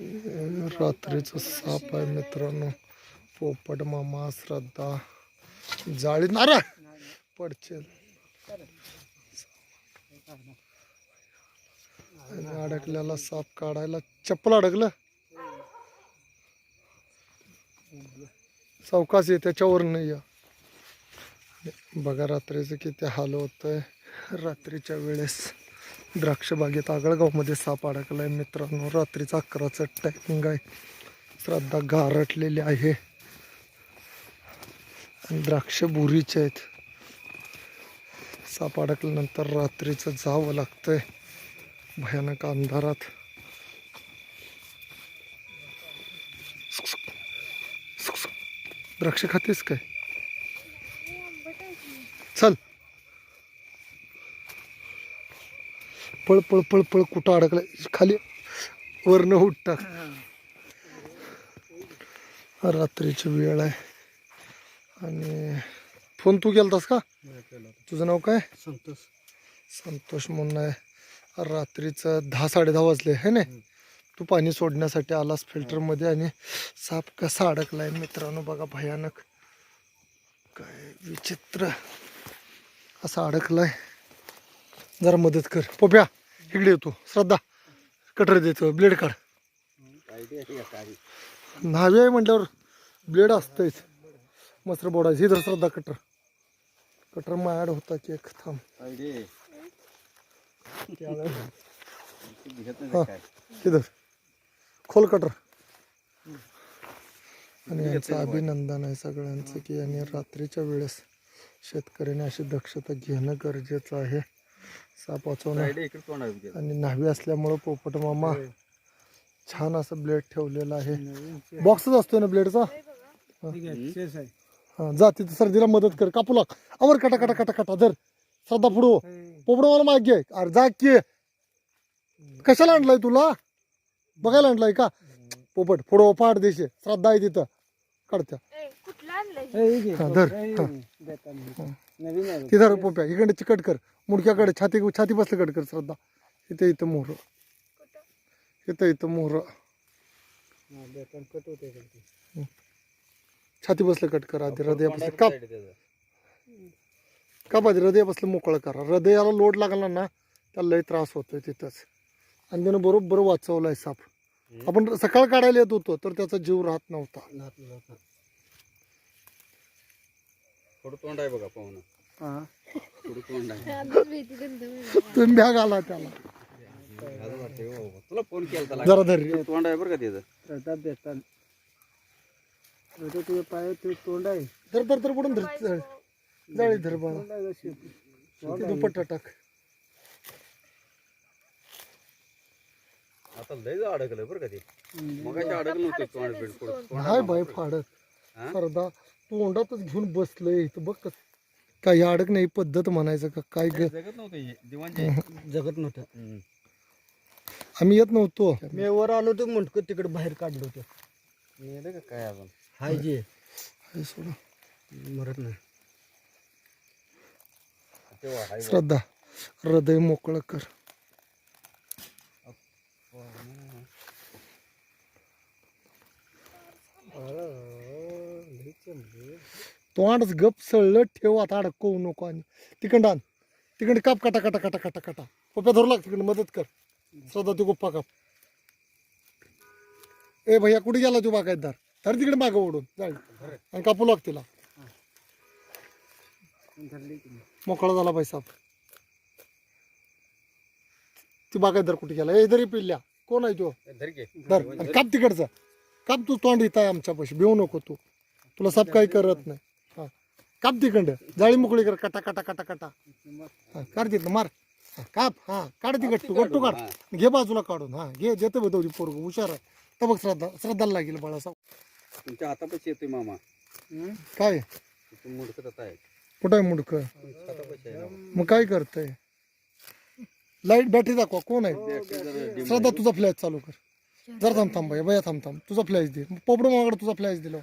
रात्रीचं साप आहे मित्रांनो. पोपट मामा श्रद्धा. जाळी नारा पडचेल आणि अडकल्याला साप काढायला चप्पल अडकलं. चौकास ये त्याच्यावर नाही या बघा रात्रीचं किती हाल होतंय. रात्रीच्या वेळेस. द्राक्ष बागेत आगळगावमध्ये साप आहे मित्रांनो रात्रीचा अकराचं टायमिंग आहे. श्रद्धा गारटलेली आहे. आणि द्राक्ष बुरीचे आहेत. साप अडकल्यानंतर रात्रीचं जावं लागतंय. भयानक अंधारात. द्राक्ष खातेस काय? चल. पळ पळ पळ पळ कुठं अडकलाय खाली वरनं उठता रात्रीची वेळ आहे. आणि फोन तू केलतास का? तुझं नाव काय? संतोष. संतोष म्हणून आहे. रात्रीचं दहा साडे दहा वाजले है ना तू पाणी सोडण्यासाठी आलास फिल्टरमध्ये आणि साप कसा अडकलाय मित्रांनो बघा भयानक. काय विचित्र. असा अडकलाय. जरा मदत कर. पोप्या. इकडे येतो. श्रद्धा कटर देतो. ब्लेड काढ. न्हावी आहे म्हटल्यावर ब्लेड असतंच मस्त बोडायचं इथं श्रद्धा कटर. कटर मायाड होता की एक थांब. हां इधर. खोल कटर. आणि यांचं अभिनंदन आहे सगळ्यांचं की यांनी रात्रीच्या वेळेस शेतकऱ्याने अशी दक्षता घेणं गरजेचं आहे. साप वाचवणं आणि न्हावी असल्यामुळं पोपट मामा छान असं ब्लेड ठेवलेलं आहे. बॉक्सच असतो ना ब्लेडचा? हा जा तिथं सर्दीला मदत कर. कापू लाग. आवर कटा कटा कटा कटा. धर. श्रद्धा पुढो. पोपट मला मागे. अरे जा की. कशाला आणलाय तुला? बघायला आणलाय का? पोपट पुढं फाट देशे. श्रद्धा आहे तिथं. काढत्या. कुठला आणलंय? धर. हा. नवीन आहे. ती धर पोप्या इकडे चिकट कर. मुडक्याकडे छाती छाती बसलं कट कर श्रद्धा. इथं इथं मोहर. इथं इथं मोहर. कट होते छाती बसलं कट कर आधी हृदय बसलं. काप. काप आधी हृदय बसलं मोकळं करा. हृदयाला लोड लागला ना त्याला लय त्रास होतोय तिथंच. आणि त्यानं बरोबर वाचवलाय साप. आपण सकाळ काढायला येत होतो तर त्याचा जीव राहत नव्हता. थोडं तोंड आहे बघा पाहुणं. हा. थोडं तोंड आहे तुम्ही बॅग आला त्याला. वाटतंय हो. तुला फोन केला त्याला जरा धर. तोंड आहे बरं का त्याचं प्रताप देतात तुझे पाय ते तोंड आहे धर धर धर पडून धर. जाळी. जाळी धर बाळा. तोंड आहे कशी ते दुपट्टा टाक. आता लय अडकलं बरं का ते. मग अडकलं नव्हतं तोंड बिंड पुढं. हाय बाय फाडत. हा? सरदा. तोंडातच घेऊन बसलंय इथं बघ कसं. काय अडक नाही पद्धत म्हणायचं का काय ग जगत नव्हतं हे. दिवाणचे जगत नव्हतं. आम्ही येत नव्हतो मी वर आलो तर मुंडकं तिकडे बाहेर काढलं होतं मेलं का काय अजून हाय जे सोडा. मरत नाही तेव्हा हाय बा. श्रद्धा हृदय मोकळं कर तोंडच गप सळलं ठेव आता अडकवू नको आणि. तिकडं आण. तिकडे काप काटा काटा काटा काटा काटा. पप्या धरू लाग तिकडे मदत कर. श्रद्धा तू गुप्पा काप. ए भैया कुठे गेला तू बागायतदार? तर तिकडे मागं ओढून. जाईल आणि कापू लाग तिला. मोकळा झाला बाई साप. ती बागायतदार कुठे गेला? ए तरी पिल्ल्या. कोण आहे तो? धर धर. आणि काप तिकडचं. काप तू तोंड इथं आहे आमच्या पैसे भिवू नको तू. तुला साप काही करत नाही. काप तिकडं. जाळी मोकळी कर. कटा कटा कटा कटा. हा काढ तिथं मार. हा, काप. हा काढ ती गट्टू गट्टू काढ. घे बाजूला काढून. हा घे. देते बदवली पोरग हुशार आहे. तर बघ श्रद्धा श्रद्धाला लागेल बाळासाव तुमच्या हातापाशी येतोय मामा. काय? मुडकत आता आहे कुठं आहे मुडकं? हातापाशी आहे ना. मग काय करतंय? लाइट बॅटरी दाखवा. कोण आहे? बॅटरी जरा dim श्रद्धा तुझा फ्लॅश चालू कर. जरा थांब थांब बाई. बया थांब थांब. तुझा फ्लॅश दे. पोपड मामाकडे तुझा फ्लॅश दिला.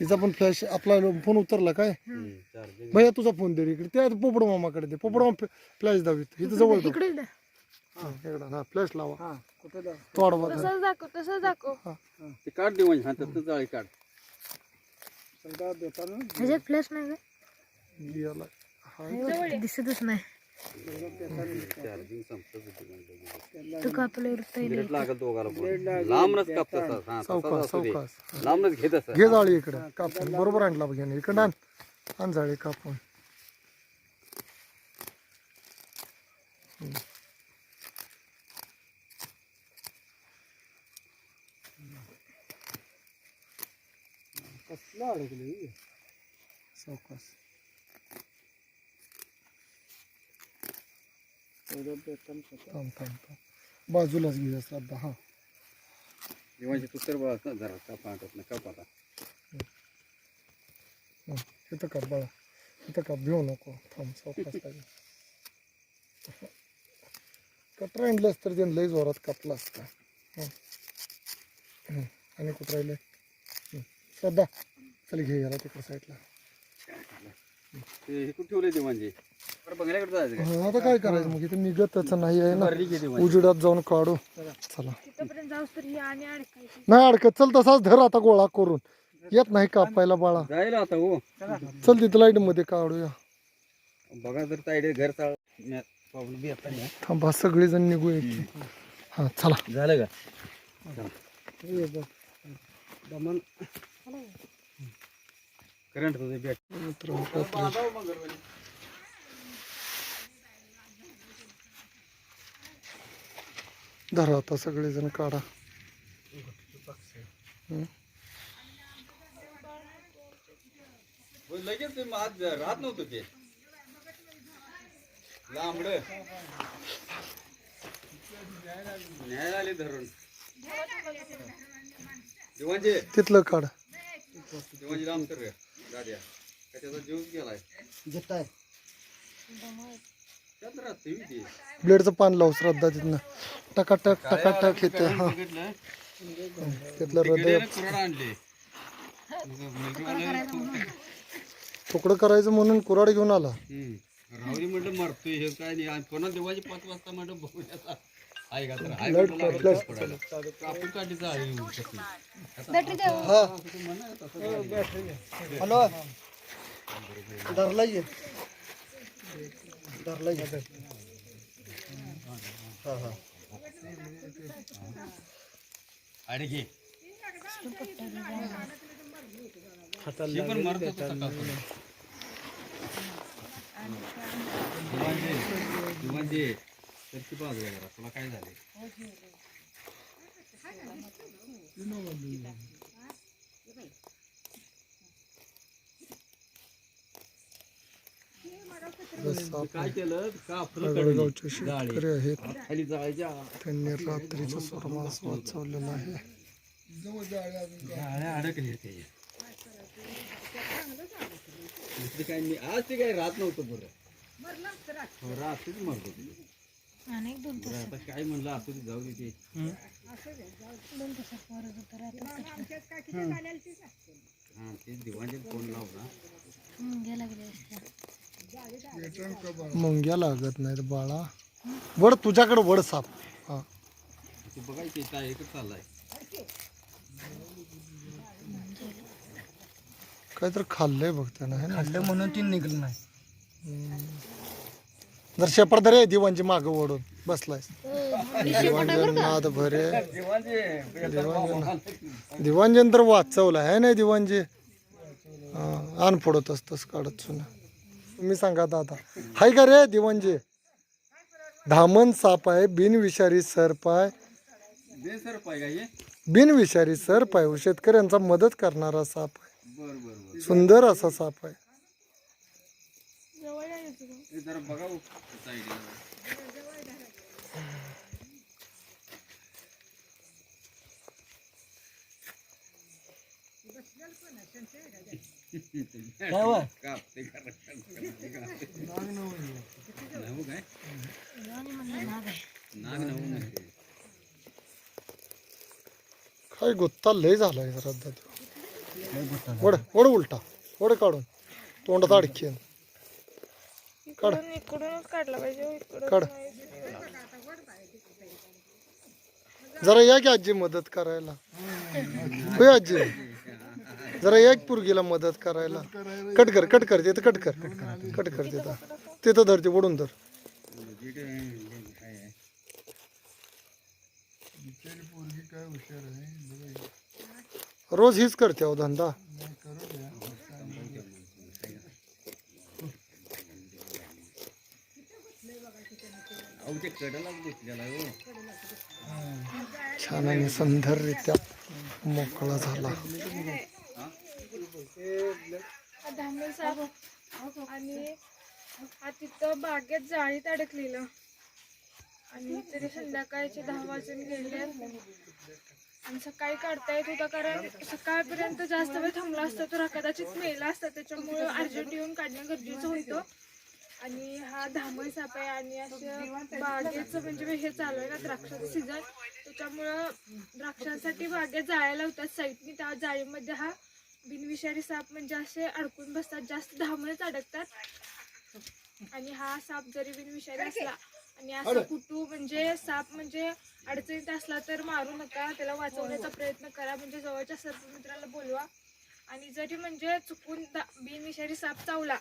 तिचा पण फ्लॅश आपला फोन उतरला काय. भैया तुझा फोन दे रे इकडे. त्या पोपड मामाकडे दे. पोपड मामा फ्लॅश दावीत इथं जवळ. इकडे. इकडं. हा फ्लॅश लावा. हा कुठं जाऊ तोड बघा. तसंच दाखव तसंच दाखव. ते काढ दे म्हणजे हा जाळी काढ. समजा देताना ह्याच्यात फ्लॅश नाही याला. हा. दिसतच नाही. चार्जिंग संपत. तू दोघाला हा घेत घे जाळी इकडे कापून. बरोबर आणला बघ याने इकडं आण. आण जाळी कापून. कसलं अडकलं सावकाश तेवढं देताना स्वतः. थांब थांब थांब. बाजूलाच घे श्रद्धा हा. जेव्हा तू तर बघ ना जरा ना हं, इथं काप बाळा इथं काप भिऊ नको. थांब सावकाश पाहिजे कटर आणलंस तर ते लई जोरात कापला असता. हं. आणि कुठं राहिले? श्रद्धा चल घे याला तिकडे साईडला. ठेवले ते म्हणजे? बंगल्याकडे जायचं का हं, आता काय करायचं? मग इथं निघतच नाही आहे ना. बरं, ठीक आहे ते. उजेडात जाऊन काढू. चला. तिथपर्यंत जाऊस तर ही आणि अडकायची नाही अडकत. चल तसाच धर आता गोळा करून. येत नाही कापायला बाळा. जाईल आता हो. चल तिथं लाइटमध्ये काढूया. बघा जर ताईडे घर चाळ प्रॉब्लेम बी आता नाही. थांबा सगळेजण निघू येते हा चला. झालं का? दमन. करंट बॅट मित्रांनो, धरा आता सगळेजण काढा. हं. लगेच ते आज राहत नव्हतं ते. लांबड. न्यायला आले धरून. दिवाणचे तिथलं काढ. दिवाणजी लांब तर गाड्या का त्याचा जीवच गेलाय? घेताय त्यात राहते ती ब्लेडचं पान लाव श्रद्धा तिथनं. टकाटक टकाटक येते हा तिथलं हृदय कुराड आणले. तुकडं करायचं म्हणून कुराड घेऊन आला. म्हटलं मरतोय हे काय नाही. पुन्हा देवाची पाच वाजता म्हटलं बघूया हॅलो. धरला धरला हा हा. आणि घे. हाताला पण मरत होतं सकाळपासून. दिवाणजी, दिवाणजी, तरची बाजू आहे जरा. तुला काय झाले काय केलं? का आपलं आगळगावचे जाळी शेतकरी आहेत. त्यांनी रात्रीचा सर्वांस वाचवलेला आहे. काय मी आज ते काय राहत नव्हतं बरं. हो, रात्रीच मरत आता काय म्हणलं असू दे जाऊ दे ते. हा? दिवाणचे फोन लाव ना गेला गेला मुंग्या लागत नाहीत बाळा. वड तुझ्याकडे वड साप. हा. बघायचे काय चाललाय. काहीतरी खाल्लंय बघ त्यानं है ना? खाल्लं म्हणून ती निघलं नाही. जर शेपड धरे दिवाणची माग ओढून बसलाय दिवाणजन नाद भरे दिवाणजन दिवाणजन तर वाचवला आहे नाही दिवाणजी? हा, आण फोडत असतस काढत सुना. तुम्ही सांगा दादा. हाय का रे दिवाणजी धामण साप आहे बिनविषारी सर्प आहे बिनविषारी सर्प आहे शेतकऱ्यांचा मदत करणारा साप आहे. सुंदर असा साप आहे ते जरा बघा हो, त्याचा idea. काय वा काप ते करा, काप, काप. नव्ह काय नाग नव्ह म्हणते. काय गुत्ता लय झालाय श्रद्धा वड वड उलटा वड काढून. तोंडात अडकीन इकडून इकडूनच काढला पाहिजे हो, काढ. जरा या की आजी मदत करायला. होय आजी? जरा एक पुरगीला मदत करायला. कट कर कट कर तिथं कट कर. कट कर तिथं. तिथं धर ते ओढून धर. रोज हीच करते अहो धंदा. छान आणि सुंदररित्या मोकळा झाला. धामण साप आणि हा तिथं बागेत जाळीत अडकलेलं. आणि तरी संध्याकाळचे दहा वाजून गेले. आणि सकाळी काढता येत होता कारण सकाळपर्यंत जास्त वेळ थांबला असता तर कदाचित मेला असता. त्याच्यामुळे अर्जंट येऊन काढणं गरजेचं होतं. आणि हा धामण साप आहे आणि असं बागेचं म्हणजे हे चालू आहे ना द्राक्षाचं सीझन. त्याच्यामुळं द्राक्षांसाठी बागेत जाळ्या लावतात साईडनी त्या जाळीमध्ये हा बिनविषारी साप म्हणजे असे अडकून बसतात जास्त धामणच अडकतात. आणि हा साप जरी बिनविषारी असला आणि असं कुटू म्हणजे साप म्हणजे अडचणीत असला तर मारू नका त्याला वाचवण्याचा प्रयत्न करा. म्हणजे जवळच्या सर्पमित्राला बोलवा. आणि जरी म्हणजे चुकून बिनविषारी साप चावला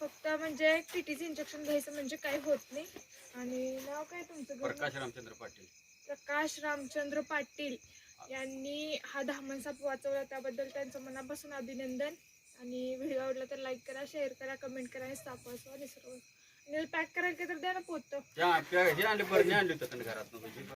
फक्त म्हणजे टीटीचं इंजेक्शन घ्यायचं म्हणजे काही होत नाही. आणि नाव काय तुमचं? प्रकाश रामचंद्र पाटील. प्रकाश रामचंद्र पाटील. यांनी हा धामण साप वाचवला त्याबद्दल त्यांचं मनापासून अभिनंदन. आणि व्हिडिओ आवडला तर लाईक करा शेअर करा कमेंट करा आणि साप वाचवा निसर्ग आणि पॅक करायला काय तर द्या ना पोतं.